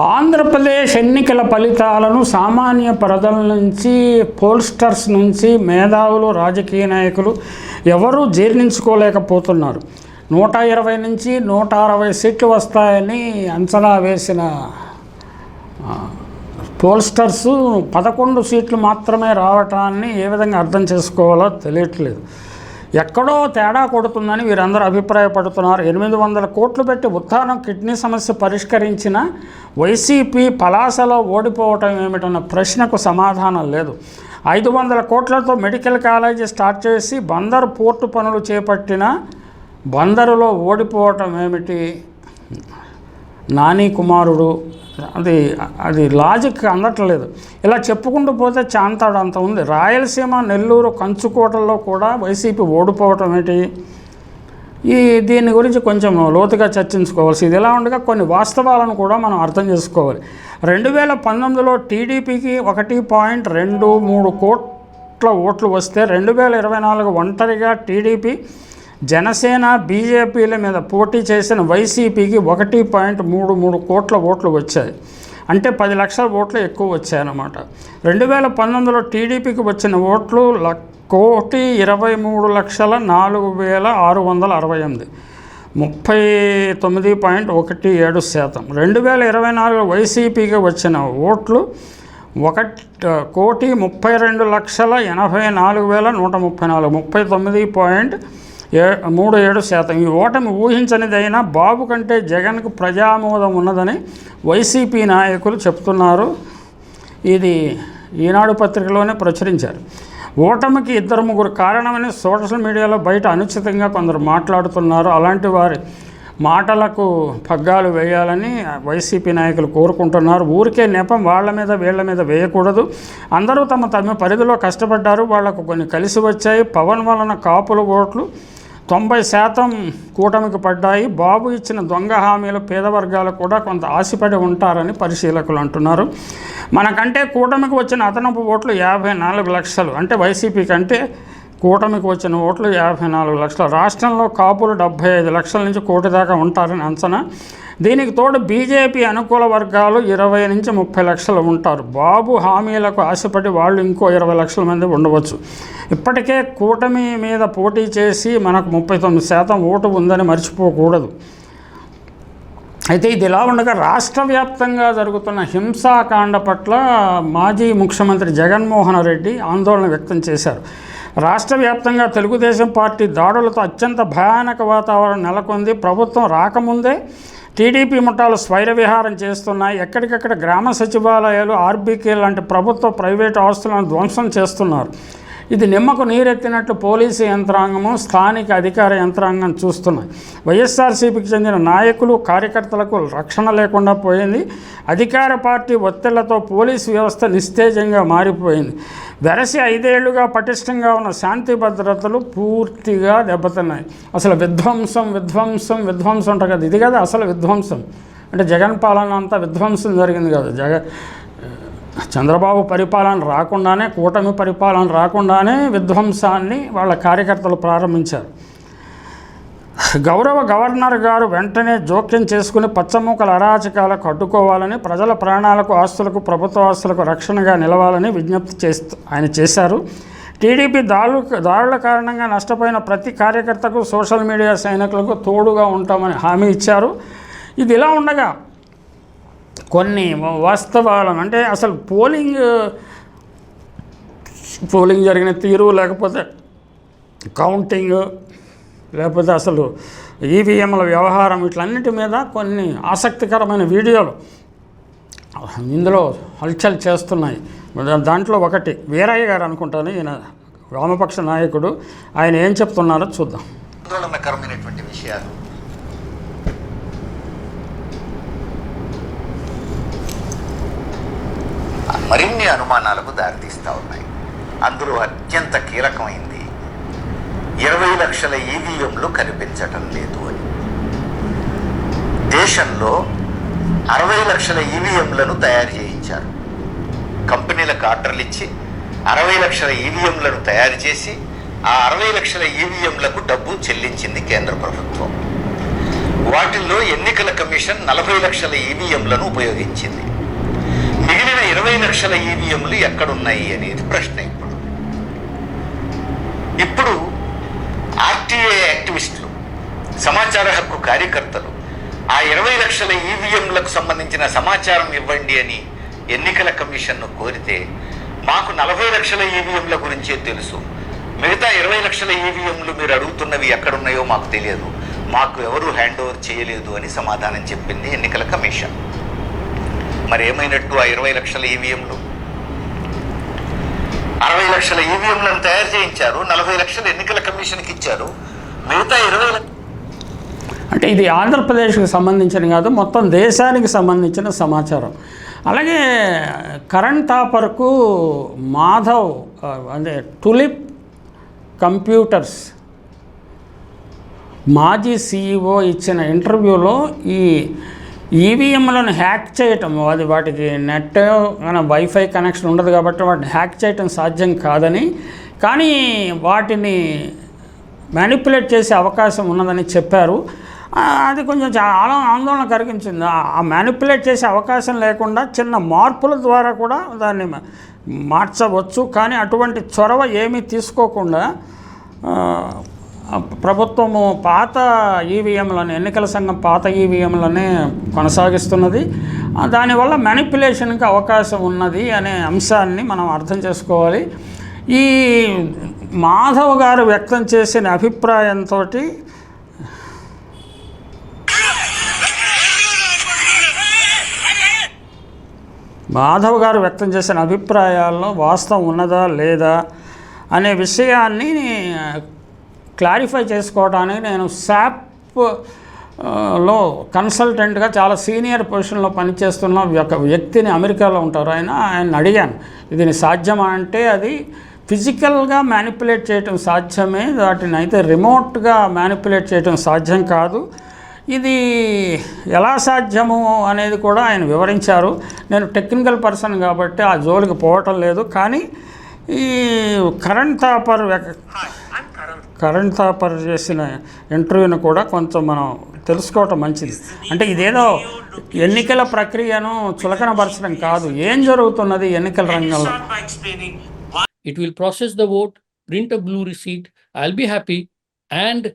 ఆంధ్రప్రదేశ్ ఎన్నికల ఫలితాలను సామాన్య ప్రజల నుంచి పోల్స్టర్స్ నుంచి మేధావులు రాజకీయ నాయకులు ఎవరూ జీర్ణించుకోలేకపోతున్నారు. నూట ఇరవై నుంచి నూట అరవై సీట్లు వస్తాయని అంచనా వేసిన పోల్స్టర్స్ పదకొండు సీట్లు మాత్రమే రావటాన్ని ఏ విధంగా అర్థం చేసుకోవాలో తెలియట్లేదు. ఎక్కడో తేడా కొడుతుందని వీరందరూ అభిప్రాయపడుతున్నారు. ఎనిమిది వందల కోట్లు పెట్టి ఉత్థానం కిడ్నీ సమస్య పరిష్కరించిన వైసీపీ పలాసలో ఓడిపోవటం ఏమిటన్న ప్రశ్నకు సమాధానం లేదు. ఐదు వందల కోట్లతో మెడికల్ కాలేజీ స్టార్ట్ చేసి బందరు పోర్టు పనులు చేపట్టిన బందరులో ఓడిపోవటం ఏమిటి? నాని కుమారుడు అది అది లాజిక్ అందట్లేదు ఇలా చెప్పుకుంటూ పోతే చాంతాడు అంత ఉంది. రాయలసీమ నెల్లూరు కంచుకోటల్లో కూడా వైసీపీ ఓడిపోవటం ఏంటి? ఈ దీని గురించి కొంచెం లోతుగా చర్చించుకోవాల్సి ఇది ఎలా ఉండగా కొన్ని వాస్తవాలను కూడా మనం అర్థం చేసుకోవాలి. రెండు వేల పంతొమ్మిదిలో టీడీపీకి ఒకటి పాయింట్ రెండు మూడు కోట్ల ఓట్లు వస్తే రెండు వేల ఇరవై నాలుగు ఒంటరిగా టీడీపీ జనసేన బీజేపీల మీద పోటీ చేసిన వైసీపీకి ఒకటి పాయింట్ మూడు మూడు కోట్ల ఓట్లు వచ్చాయి. అంటే పది లక్షల ఓట్లు ఎక్కువ వచ్చాయన్నమాట. రెండు వేల పంతొమ్మిదిలో టీడీపీకి వచ్చిన ఓట్లు ల- కోటి ఇరవై మూడు లక్షల నాలుగు వేల ఆరు వందల అరవై ఎనిమిది. ముప్పై తొమ్మిది పాయింట్ ఒకటి ఏడు శాతం. రెండు వేల ఇరవై నాలుగు వైసీపీకి వచ్చిన ఓట్లు ఒకటి కోటి ముప్పై రెండు లక్షల ఎనభై నాలుగు వేల నూట ముప్పై నాలుగు. ముప్పై తొమ్మిది పాయింట్ ఏ మూడు ఏడు శాతం. ఈ ఓటమి ఊహించనిదైనా బాబు కంటే జగన్కు ప్రజామోదం ఉన్నదని వైసీపీ నాయకులు చెప్తున్నారు. ఇది ఈనాడు పత్రికలోనే ప్రచురించారు. ఓటమికి ఇద్దరు ముగ్గురు కారణమని సోషల్ మీడియాలో బయట అనుచితంగా కొందరు మాట్లాడుతున్నారు. అలాంటి వారి మాటలకు పగ్గాలు వేయాలని వైసీపీ నాయకులు కోరుకుంటున్నారు. ఊరికే నెపం వాళ్ళ మీద వీళ్ళ మీద వేయకూడదు. అందరూ తమ తమ పరిధిలో కష్టపడ్డారు. వాళ్ళకు కొన్ని కలిసి వచ్చాయి. పవన్ వలన కాపుల ఓట్లు తొంభై శాతం కూటమికి పడ్డాయి. బాబు ఇచ్చిన దొంగ హామీలు పేద వర్గాలు కూడా కొంత ఆశపడి ఉంటారని పరిశీలకులు అంటున్నారు. మనకంటే కూటమికి వచ్చిన అదనపు ఓట్లు యాభై నాలుగు లక్షలు. అంటే వైసీపీ కంటే కూటమికి వచ్చిన ఓట్లు యాభై నాలుగు లక్షలు. రాష్ట్రంలో కాపులు డెబ్బై ఐదు లక్షల నుంచి కోటి దాకా ఉంటారని అంచనా. దీనికి తోడు బీజేపీ అనుకూల వర్గాలు ఇరవై నుంచి ముప్పై లక్షలు ఉంటారు. బాబు హామీలకు ఆశపడి వాళ్ళు ఇంకో ఇరవై లక్షల మంది ఉండవచ్చు. ఇప్పటికే కూటమి మీద పోటీ చేసి మనకు ముప్పై తొమ్మిది శాతం ఓటు ఉందని మర్చిపోకూడదు. అయితే ఇది ఇలా ఉండగా రాష్ట్ర వ్యాప్తంగా జరుగుతున్న హింసాకాండ పట్ల మాజీ ముఖ్యమంత్రి జగన్మోహన్ రెడ్డి ఆందోళన వ్యక్తం చేశారు. రాష్ట్ర వ్యాప్తంగా తెలుగుదేశం పార్టీ దాడులతో అత్యంత భయానక వాతావరణం నెలకొంది. ప్రభుత్వం రాకముందే టీడీపీ ముఠాలు స్వైర విహారం చేస్తున్నాయి. ఎక్కడికక్కడ గ్రామ సచివాలయాలు ఆర్బీకే లాంటి ప్రభుత్వ ప్రైవేటు ఆస్తులను ధ్వంసం చేస్తున్నారు. ఇది నిమ్మకు నీరెత్తినట్లు పోలీసు యంత్రాంగము స్థానిక అధికార యంత్రాంగం చూస్తున్నాయి వైఎస్ఆర్సీపీకి చెందిన నాయకులు కార్యకర్తలకు రక్షణ లేకుండా పోయింది. అధికార పార్టీ ఒత్తిళ్ళతో పోలీసు వ్యవస్థ నిస్తేజంగా మారిపోయింది. వెరసి ఐదేళ్ళుగా పటిష్టంగా ఉన్న శాంతి భద్రతలు పూర్తిగా దెబ్బతిన్నాయి. అసలు విధ్వంసం విధ్వంసం విధ్వంసం ఉంటుంది కదా ఇది కదా అసలు విధ్వంసం. అంటే జగన్ పాలన అంతా విధ్వంసం జరిగింది కదా. జగన్ చంద్రబాబు పరిపాలన రాకుండానే కూటమి పరిపాలన రాకుండానే విధ్వంసాన్ని వాళ్ళ కార్యకర్తలు ప్రారంభించారు. గౌరవ గవర్నర్ గారు వెంటనే జోక్యం చేసుకుని పచ్చమూకల అరాచకాలకు అడ్డుకోవాలని ప్రజల ప్రాణాలకు ఆస్తులకు ప్రభుత్వ ఆస్తులకు రక్షణగా నిలవాలని విజ్ఞప్తి చేస్తూ ఆయన చేశారు. టీడీపీ దాడు దాడుల కారణంగా నష్టపోయిన ప్రతి కార్యకర్తకు సోషల్ మీడియా సైనికులకు తోడుగా ఉంటామని హామీ ఇచ్చారు. ఇది ఇలా ఉండగా కొన్ని వాస్తవాలను అంటే అసలు పోలింగ్ పోలింగ్ జరిగిన తీరు లేకపోతే కౌంటింగ్ లేకపోతే అసలు ఈవీఎంల వ్యవహారం వీటన్నిటి మీద కొన్ని ఆసక్తికరమైన వీడియోలు ఇందులో హల్చల్ చేస్తున్నాయి. దాంట్లో ఒకటి వీరయ్య గారు అనుకుంటాను ఈయన వామపక్ష నాయకుడు ఆయన ఏం చెప్తున్నారో చూద్దాం. ఆందోళనకరమైనటువంటి విషయాలు. మరిన్ని అనుమానాలకు దారితీస్తా ఉన్నాయి. అందులో అత్యంత కీలకమైంది ఇరవై లక్షల ఈవీఎంలు కనిపించటం లేదు అని. దేశంలో అరవై లక్షల ఈవీఎంలను తయారు చేయించారు. కంపెనీలకు ఆర్డర్లు ఇచ్చి అరవై లక్షల ఈవీఎంలను తయారు చేసి ఆ అరవై లక్షల ఈవీఎంలకు డబ్బు చెల్లించింది కేంద్ర ప్రభుత్వం. వాటిల్లో ఎన్నికల కమిషన్ నలభై లక్షల ఈవీఎంలను ఉపయోగించింది. ఇరవై లక్షల ఈవీఎంలు ఎక్కడున్నాయి అనేది ప్రశ్న ఇప్పుడు. ఇప్పుడు ఆర్టీఏ యాక్టివిస్టులు సమాచార హక్కు కార్యకర్తలు ఆ ఇరవై లక్షల ఈవీఎంలకు సంబంధించిన సమాచారం ఇవ్వండి అని ఎన్నికల కమిషన్ను కోరితే మాకు నలభై లక్షల ఈవీఎంల గురించే తెలుసు. మిగతా ఇరవై లక్షల ఈవీఎంలు మీరు అడుగుతున్నవి ఎక్కడున్నాయో మాకు తెలియదు. మాకు ఎవరు హ్యాండ్ ఓవర్ చేయలేదు అని సమాధానం చెప్పింది ఎన్నికల కమిషన్. మరి ఏమైనట్టు ఆ ఇరవై లక్షల ఈవీఎంలు అరవై లక్షల ఈవీఎంలను తయారు చేయించారు నలభై లక్షలు ఎన్నికల కమిషన్కి ఇచ్చారు మిగతా ఇరవై అంటే ఇది ఆంధ్రప్రదేశ్కి సంబంధించిన కాదు మొత్తం దేశానికి సంబంధించిన సమాచారం. అలాగే కరెంట్ థాపర్కు మాధవ్ అంటే టులిప్ కంప్యూటర్స్ మాజీ సీఈఓ ఇచ్చిన ఇంటర్వ్యూలో ఈ ఈవీఎంలను హ్యాక్ చేయటం అది వాటికి నెట్ మన వైఫై కనెక్షన్ ఉండదు కాబట్టి వాటిని హ్యాక్ చేయటం సాధ్యం కాదని కానీ వాటిని మ్యానిపులేట్ చేసే అవకాశం ఉన్నదని చెప్పారు. అది కొంచెం చాలా ఆందోళన కలిగించింది. ఆ- మ్యానిపులేట్ చేసే అవకాశం లేకుండా చిన్న మార్పుల ద్వారా కూడా దాన్ని మార్చవచ్చు. కానీ అటువంటి చొరవ ఏమీ తీసుకోకుండా ప్రభుత్వము పాత ఈవీఎంలను ఎన్నికల సంఘం పాత ఈవీఎంలనే కొనసాగిస్తున్నది. దానివల్ల మ్యానిపులేషన్కి అవకాశం ఉన్నది అనే అంశాన్ని మనం అర్థం చేసుకోవాలి. ఈ మాధవ్ గారు వ్యక్తం చేసిన అభిప్రాయంతో మాధవ్ గారు వ్యక్తం చేసిన అభిప్రాయాల్లో వాస్తవం ఉన్నదా లేదా అనే విషయాన్ని క్లారిఫై చేసుకోవడానికి నేను శాప్లో కన్సల్టెంట్గా చాలా సీనియర్ పొజిషన్లో పనిచేస్తున్న ఒక వ్యక్తిని అమెరికాలో ఉంటారు ఆయన ఆయన అడిగాను. ఇది సాధ్యమా? అంటే అది ఫిజికల్గా మ్యానిపులేట్ చేయటం సాధ్యమే వాటిని అయితే రిమోట్గా మ్యానిపులేట్ చేయటం సాధ్యం కాదు. ఇది ఎలా సాధ్యము అనేది కూడా ఆయన వివరించారు. నేను టెక్నికల్ పర్సన్ కాబట్టి ఆ జోలికి పోవటం లేదు. కానీ ఈ కరెంట్ తాపర్ కరెంట్ తాపర్ చేసిన ఇంటర్వ్యూని కూడా కొంచెం మనం తెలుసుకోవటం మంచిది. అంటే ఇదేదో ఎన్నికల ప్రక్రియను చులకనపరచడం కాదు. ఏం జరుగుతున్నది ఎన్నికల రంగంలో? It will process the vote print blue receipt I'll be happy and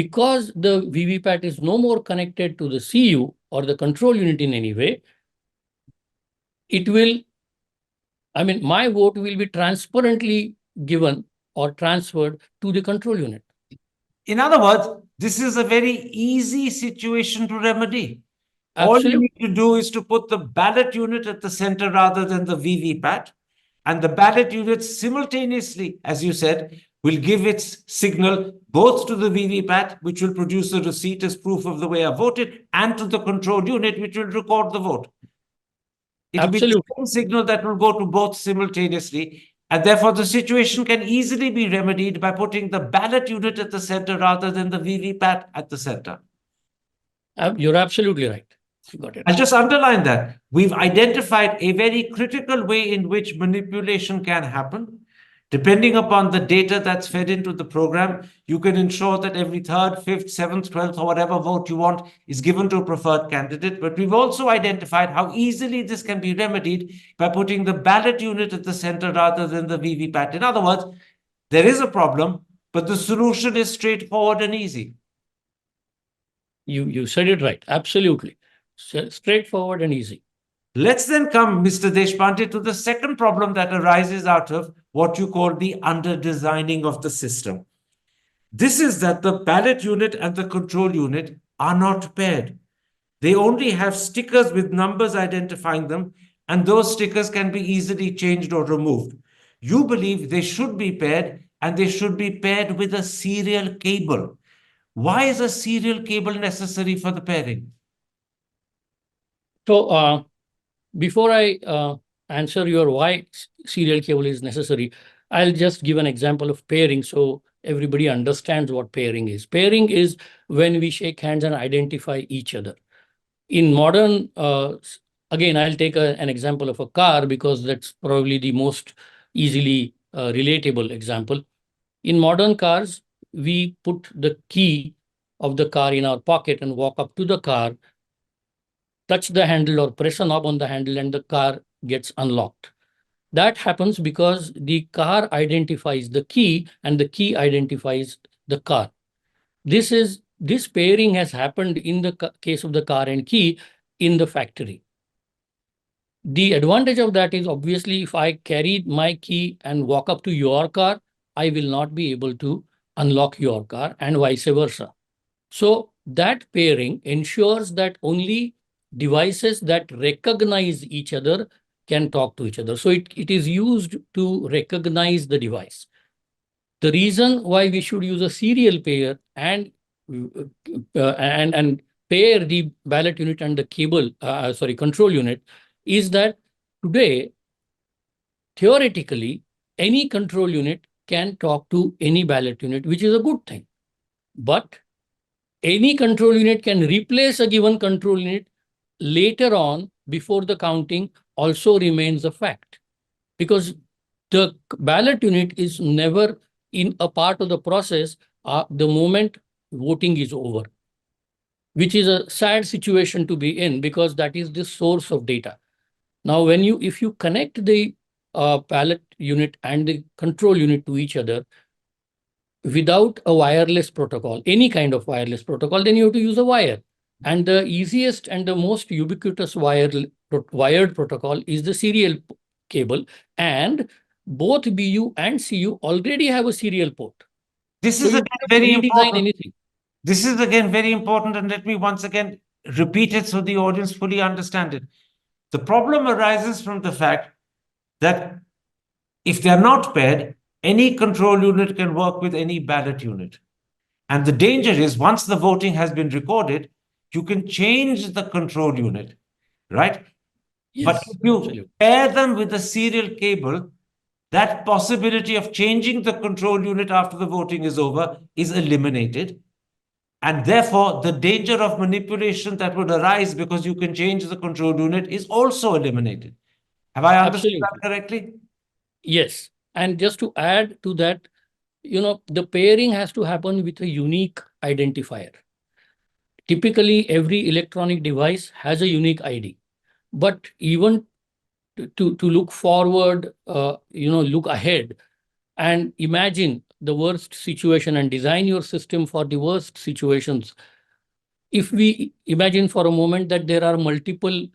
because the VVPAT is no more connected to the CU or the control unit in any way will I mean my my will be be transparently or transferred to the control unit. In other words, this is a very easy situation to remedy. All you Absolutely. need to do is to put the ballot unit at the center rather than the VVPAT. And the ballot unit simultaneously, as you said, will give its signal both to the VVPAT, which will produce a receipt as proof of the way I voted, and to the control unit, which will record the vote. It will be the Absolutely. same signal that will go to both simultaneously. And therefore, the situation can easily be remedied by putting the ballot unit at the center rather than the VVPAT at the center. Uh, You're absolutely right. You got it. I'll just underline that. We've identified a very critical way in which manipulation can happen. Depending upon the data that's fed into the program, you can ensure that every third, fifth, seventh, twelfth, or whatever vote you want is given to a preferred candidate. But we've also identified how easily this can be remedied by putting the ballot unit at the center rather than the VVPAT. In other words, there is a problem, but the solution is straightforward and easy. You, you said it right. Absolutely. Straightforward and easy. Let's then come, Mr. Deshpande, to the second problem that arises out of what you call the under-designing of the system. This is that the ballot unit and the control unit are not paired. They only have stickers with numbers identifying them, and those stickers can be easily changed or removed. You believe they should be paired, and they should be paired with a serial cable. Why is a serial cable necessary for the pairing? So, uh, before I, uh, answer your why serial cable is necessary, I'll just give an example of pairing so everybody understands what pairing is. Pairing is when we shake hands and identify each other. In modern, uh, again, I'll take a- an example of a car because that's probably the most easily, uh, relatable example. In modern cars, we put the key of the car in our pocket and walk up to the car, touch the handle or press a knob on the handle and the car gets unlocked. That happens because the car identifies the key and the key identifies the car. This is this pairing has happened in the case of the car and key in the factory. The advantage of that is obviously if I carry my key and walk up to your car, I will not be able to unlock your car and vice versa. So that pairing ensures that only devices that recognize each other can talk to each other. So it, it is used to recognize the device. The reason why we should use a serial pair and uh, and and pair the ballot unit and the cable, uh, sorry, control unit, is that today theoretically any control unit can talk to any ballot unit, which is a good thing. But any control unit can replace a given control unit later on before the counting also remains a fact. Because the ballot unit is never in a part of the process uh, the moment voting is over, which is a sad situation to be in because that is the source of data. Now, when you if you connect the uh, ballot unit and the control unit to each other without a wireless protocol, any kind of wireless protocol, then you have to use a wire. And the easiest and the most ubiquitous wire, wired protocol is the serial cable. And both BU and CU already have a serial port. This is again don't have to very important. anything. This is again very important, and let me once again repeat it so the audience fully understand it. The problem arises from the fact that if they're not paired, any control unit can work with any ballot unit. And the danger is once the voting has been recorded, you can change the control unit, right? But if you absolutely. pair them with a serial cable, that possibility of changing the control unit after the voting is over is eliminated. And therefore, the danger of manipulation that would arise because you can change the control unit is also eliminated. Have I understood that correctly? Yes, and just to add to that, you know, the pairing has to happen with a unique identifier. Typically, every electronic device has a unique ID. But even to, to, look forward, uh, you know, look ahead and imagine the worst situation and design your system for the worst situations. If we imagine for a moment that there are multiple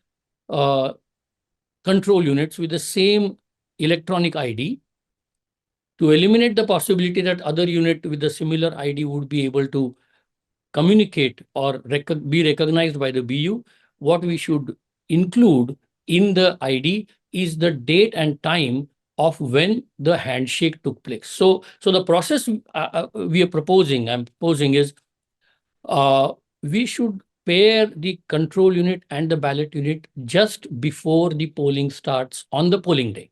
uh, control units with the same electronic ID, to eliminate the possibility that other unit with a similar ID would be able to communicate or rec- be recognized by the BU, what we should include in the ID is the date and time of when the handshake took place. So, so the process uh, uh, we are proposing, I'm proposing is uh, we should pair the control unit and the ballot unit just before the polling starts on the polling day.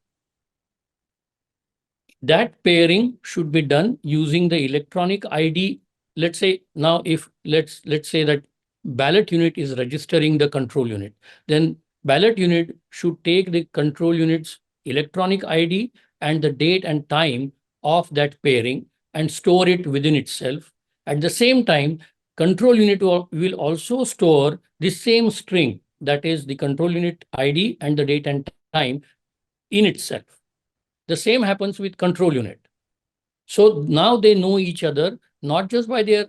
That pairing should be done using the electronic ID. Let's say now if let's let's say that ballot unit is registering the control unit, then ballot unit should take the control unit's electronic ID and the date and time of that pairing and store it within itself. At the same time, control unit will also store the same string that is the control unit ID and the date and time in itself. The same happens with control unit. So now they know each other not just by their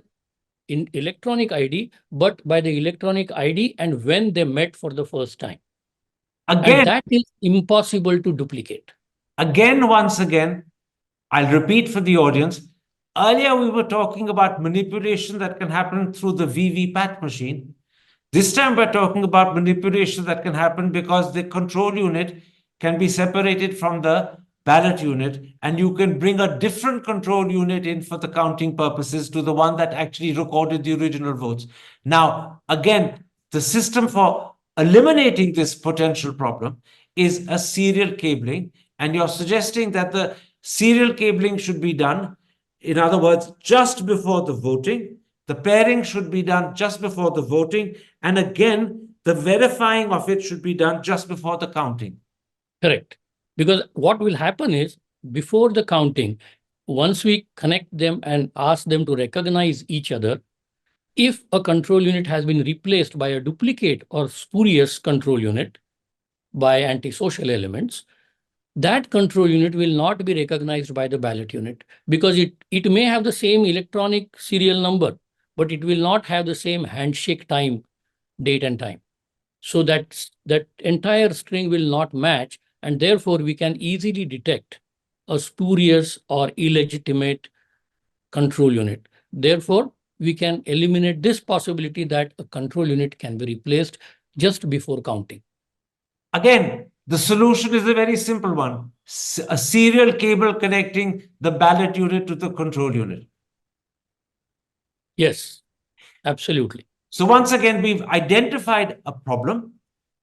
in electronic ID, but by the electronic ID and when they met for the first time. Again, And that is impossible to duplicate. again, once again, I'll repeat for the audience. Earlier, we were talking about manipulation that can happen through the VVPAT machine. This time, we're talking about manipulation that can happen because the control unit can be separated from the ballot unit, and you can bring a different control unit in for the counting purposes to the one that actually recorded the original votes. Now, again, the system for eliminating this potential problem is a serial cabling, and you're suggesting that the serial cabling should be done, in other words, just before the voting. The pairing should be done just before the voting, and again, the verifying of it should be done just before the counting. Correct. Because what will happen is before the counting, once we connect them and ask them to recognize each other, if a control unit has been replaced by a duplicate or spurious control unit by antisocial elements, that control unit will not be recognized by the ballot unit because it, it may have the same electronic serial number, but it will not have the same handshake time, date and time. So that, that entire string will not match and therefore we can easily detect a spurious or illegitimate control unit. Therefore, we can eliminate this possibility that a control unit can be replaced just before counting. Again, the solution is a very simple one. A serial cable connecting the ballot unit to the control unit. Yes, absolutely. So once again, we've identified a problem.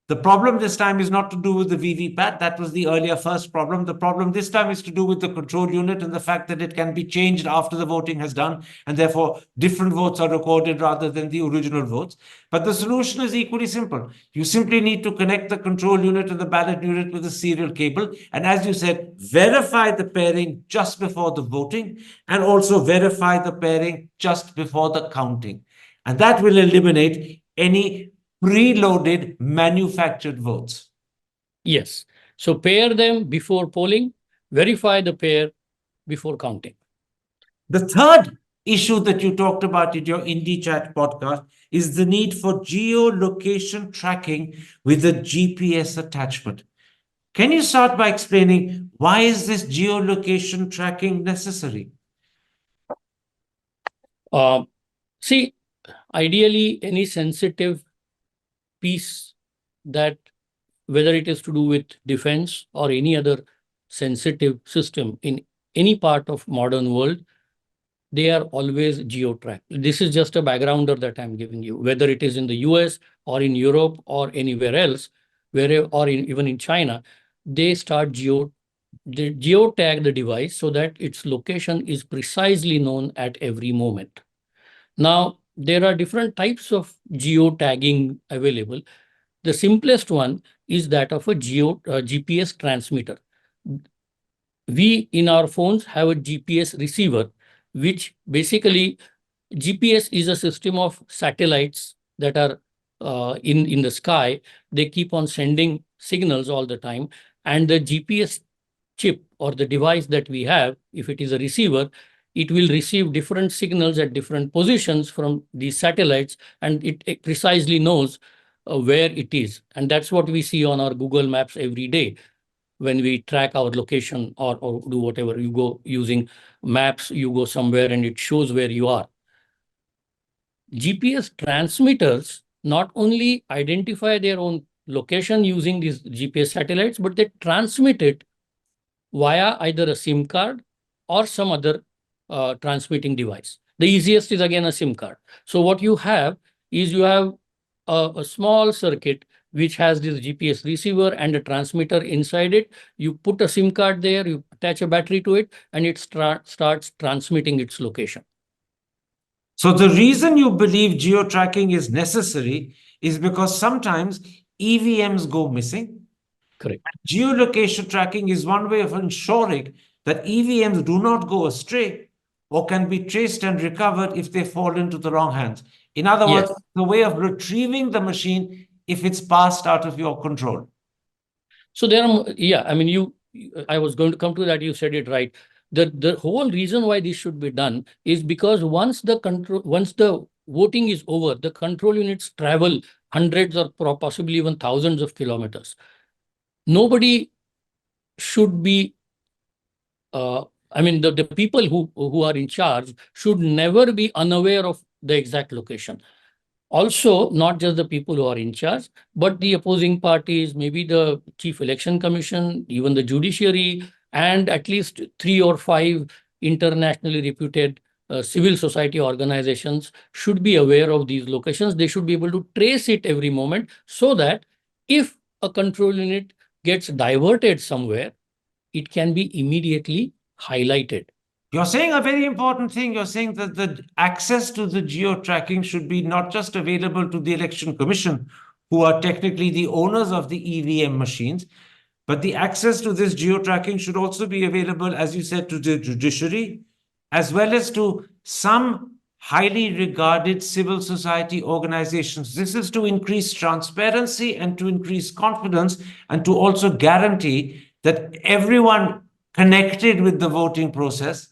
The problem this time is not to do with the VVPAT. That was the earlier first problem. The problem this time is to do with the control unit and the fact that it can be changed after the voting has done, and therefore different votes are recorded rather than the original votes. But the solution is equally simple. You simply need to connect the control unit and the ballot unit with a serial cable. And as you said, verify the pairing just before the voting and also verify the pairing just before the counting. And that will eliminate any preloaded manufactured votes. Yes. So pair them before polling, verify the pair before counting. The third issue that you talked about in your Indie Chat podcast is the need for geolocation tracking with a GPS attachment. Can you start by explaining why is this geolocation tracking necessary? Uh, see, ideally, any sensitive piece that whether it is to do with defense or any other sensitive system in any part of modern world, they are always geo-tracked. This is just a backgrounder that I'm giving you, whether it is in the US or in Europe or anywhere else, where or in, even in China, they start geo they geotag the device so that its location is precisely known at every moment. Now, there are different types of geotagging available. The simplest one is that of a geo uh, GPS transmitter. We in our phones have a GPS receiver, which basically GPS is a system of satellites that are uh, in in the sky. They keep on sending signals all the time, and the GPS chip or the device that we have, if it is a receiver, it will receive different signals at different positions from these satellites and it, it precisely knows uh, where it is. And that's what we see on our Google Maps every day when we track our location or, or do whatever. You go using maps, you go somewhere and it shows where you are. GPS transmitters not only identify their own location using these GPS satellites, but they transmit it via either a SIM card or some other uh, transmitting device. The easiest is again a SIM card. So what you have is you have a, a small circuit which has this GPS receiver and a transmitter inside it. You put a SIM card there, you attach a battery to it, and it starts transmitting its location. So the reason you believe geo-tracking is necessary is because sometimes EVMs go missing. Correct. Geolocation tracking is one way of ensuring that EVMs do not go astray or can be traced and recovered if they fall into the wrong hands. In other words, the way of retrieving the machine if it's passed out of your control. So there are, yeah, I mean, you, I was going to come to that, you said it right. The, the whole reason why this should be done is because once the control, once the voting is over, the control units travel hundreds or possibly even thousands of kilometers. Nobody should be, uh, I mean, the, the people who, who are in charge should never be unaware of the exact location. Also, not just the people who are in charge, but the opposing parties, maybe the Chief Election Commission, even the judiciary, and at least three or five internationally reputed uh, civil society organizations should be aware of these locations. They should be able to trace it every moment so that if a control unit gets diverted somewhere, it can be immediately highlighted. You're saying a very important thing. You're saying that the access to the geo tracking should be not just available to the Election Commission, who are technically the owners of the EVM machines, but the access to this geo tracking should also be available, as you said, to the judiciary, as well as to some highly regarded civil society organizations. This is to increase transparency and to increase confidence and to also guarantee that everyone connected with the voting process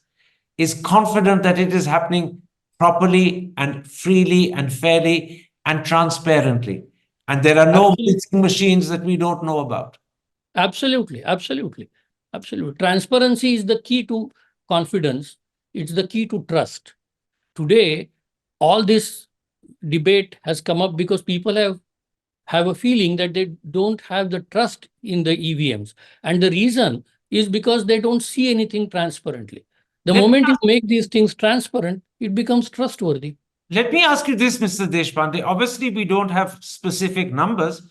is confident that it is happening properly and freely and fairly and transparently. And there are no Absolutely. machines that we don't know about. Absolutely, absolutely, absolutely. Transparency is the key to confidence. It's the key to trust. Today, all this debate has come up because people have have a feeling that they don't have the trust in the EVMs. And the reason is because they don't see anything transparently. The Let- moment you make these things transparent, it becomes trustworthy. Let me ask you this, Mr. Deshpande. Obviously, we don't have specific numbers,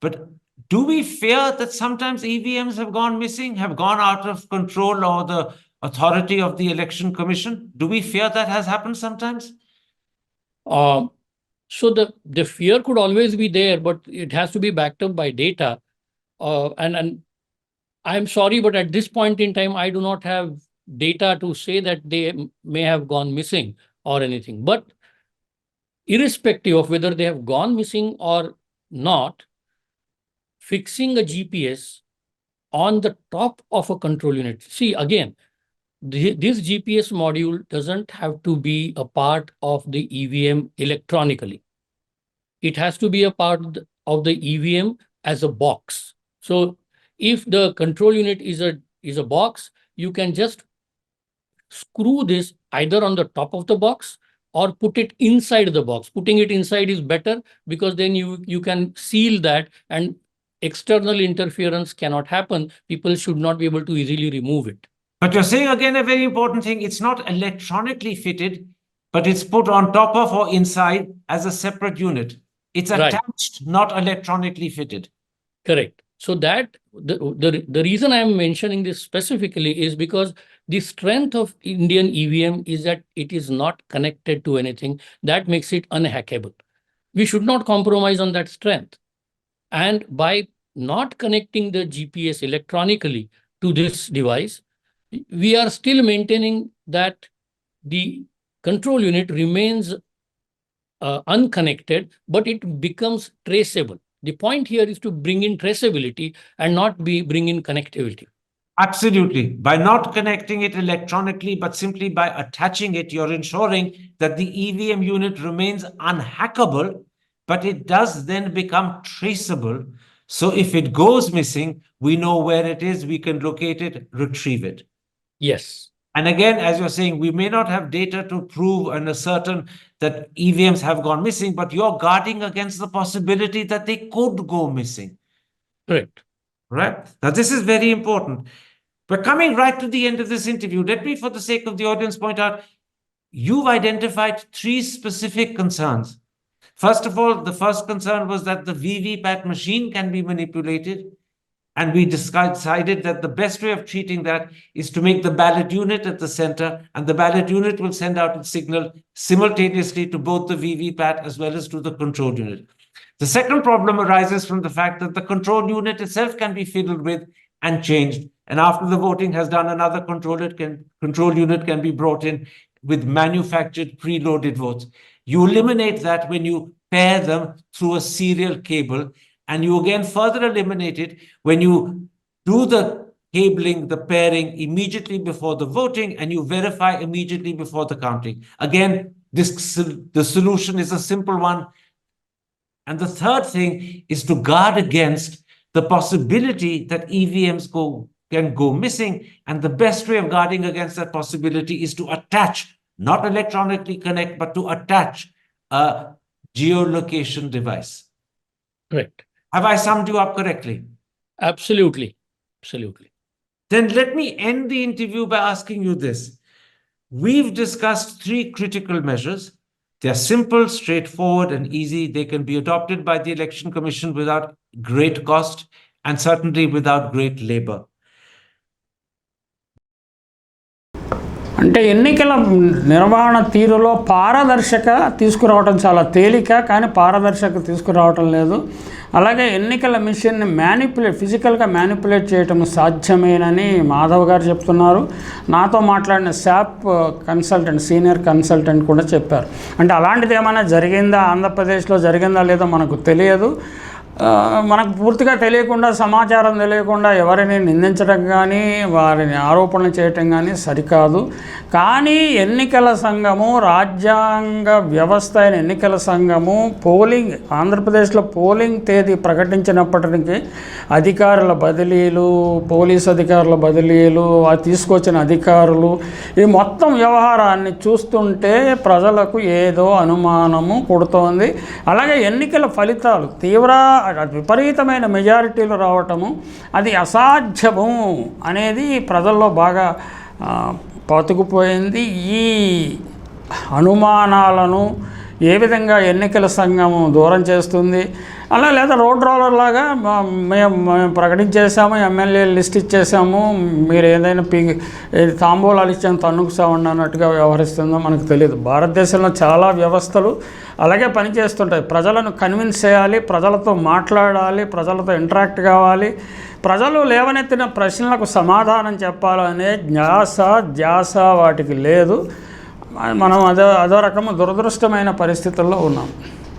but do we fear that sometimes EVMs have gone missing, have gone out of control or the authority of the election commission? Do we fear that has happened sometimes? Um, so the, the fear could always be there, but it has to be backed up by data. Uh, and, and I'm sorry, but at this point in time, I do not have data to say that they may have gone missing or anything. But irrespective of whether they have gone missing or not, fixing a GPS on the top of a control unit. See, again, the, this GPS module doesn't have to be a part of the EVM electronically. It has to be a part of the EVM as a box. So if the control unit is a is a box, you can just screw this either on the top of the box or put it inside the box. Putting it inside is better because then you you can seal that and external interference cannot happen. People should not be able to easily remove it. But you're saying again a very important thing. It's not electronically fitted, but it's put on top of or inside as a separate unit. It's Right. attached, not electronically fitted. Correct. So that the, the the reason I am mentioning this specifically is because the strength of Indian EVM is that it is not connected to anything that makes it unhackable. We should not compromise on that strength. And by not connecting the GPS electronically to this device, we are still maintaining that the control unit remains uh, unconnected, but it becomes traceable. The point here is to bring in traceability and not be bring in connectivity. Absolutely. By not connecting it electronically, but simply by attaching it, you're ensuring that the EVM unit remains unhackable, but it does then become traceable. So if it goes missing, we know where it is, we can locate it, retrieve it. Yes, And again, as you're saying, we may not have data to prove and ascertain that EVMs have gone missing, but you're guarding against the possibility that they could go missing. correct. Right. Now, this is very important. We're coming right to the end of this interview. Let me, for the sake of the audience, point out you've identified three specific concerns. First of all, the first concern was that the VVPAT machine can be manipulated. And we decided that the best way of treating that is to make the ballot unit at the center, and the ballot unit will send out its signal simultaneously to both the VVPAT as well as to the control unit. The second problem arises from the fact that the control unit itself can be fiddled with and changed. And after the voting has done, another control it can control unit can be brought in with manufactured preloaded votes. You eliminate that when you pair them through a serial cable, and you again further eliminate it when you do the cabling, the pairing immediately before the voting, and you verify immediately before the counting. Again, this the solution is a simple one. And the third thing is to guard against the possibility that EVMs go can go missing. And the best way of guarding against that possibility is to attach, not electronically connect, but to attach a geolocation device. Correct. Have I summed you up correctly? Absolutely. Absolutely. Then let me end the interview by asking you this. We've discussed three critical measures. They're simple, straightforward, and easy. They can be adopted by the Election Commission without great cost and certainly without great labor. అంటే ఎన్నికల నిర్వహణ తీరులో పారదర్శక తీసుకురావటం చాలా తేలిక కానీ పారదర్శక తీసుకురావటం లేదు. అలాగే ఎన్నికల మిషన్ని మ్యానిపులేట్ ఫిజికల్గా మ్యానిపులేట్ చేయటం సాధ్యమేనని మాధవ్ గారు చెప్తున్నారు. నాతో మాట్లాడిన శాప్ కన్సల్టెంట్ సీనియర్ కన్సల్టెంట్ కూడా చెప్పారు. అంటే అలాంటిది ఏమైనా జరిగిందా? ఆంధ్రప్రదేశ్లో జరిగిందా లేదో మనకు తెలియదు. మనకు పూర్తిగా తెలియకుండా సమాచారం తెలియకుండా ఎవరిని నిందించడం కానీ వారిని ఆరోపణలు చేయటం కానీ సరికాదు. కానీ ఎన్నికల సంఘము రాజ్యాంగ వ్యవస్థ అయిన ఎన్నికల సంఘము పోలింగ్ ఆంధ్రప్రదేశ్లో పోలింగ్ తేదీ ప్రకటించినప్పటికీ అధికారుల బదిలీలు పోలీస్ అధికారుల బదిలీలు తీసుకొచ్చిన అధికారులు ఈ మొత్తం వ్యవహారాన్ని చూస్తుంటే ప్రజలకు ఏదో అనుమానము కుడుతోంది అలాగే ఎన్నికల ఫలితాలు తీవ్ర విపరీతమైన మెజారిటీలు రావటము అది అసాధ్యము అనేది ప్రజల్లో బాగా ఆ, పతుకుపోయింది. ఈ అనుమానాలను ఏ విధంగా ఎన్నికల సంఘము దూరం చేస్తుంది? అలా లేదా రోడ్ రోలర్ లాగా మేము మేము ప్రకటించేసాము ఎమ్మెల్యే లిస్ట్ ఇచ్చేసాము. మీరు ఏదైనా పి తాంబూలాలు ఇచ్చాను తన్నుకుసామండి అన్నట్టుగా వ్యవహరిస్తుందో మనకు తెలియదు. భారతదేశంలో చాలా వ్యవస్థలు అలాగే పనిచేస్తుంటాయి. ప్రజలను కన్విన్స్ చేయాలి ప్రజలతో మాట్లాడాలి ప్రజలతో ఇంటరాక్ట్ కావాలి. ప్రజలు లేవనెత్తిన ప్రశ్నలకు సమాధానం చెప్పాలనే జ్ఞాస ధ్యాస వాటికి లేదు. మనం అదో అదో రకము దురదృష్టమైన పరిస్థితుల్లో ఉన్నాం.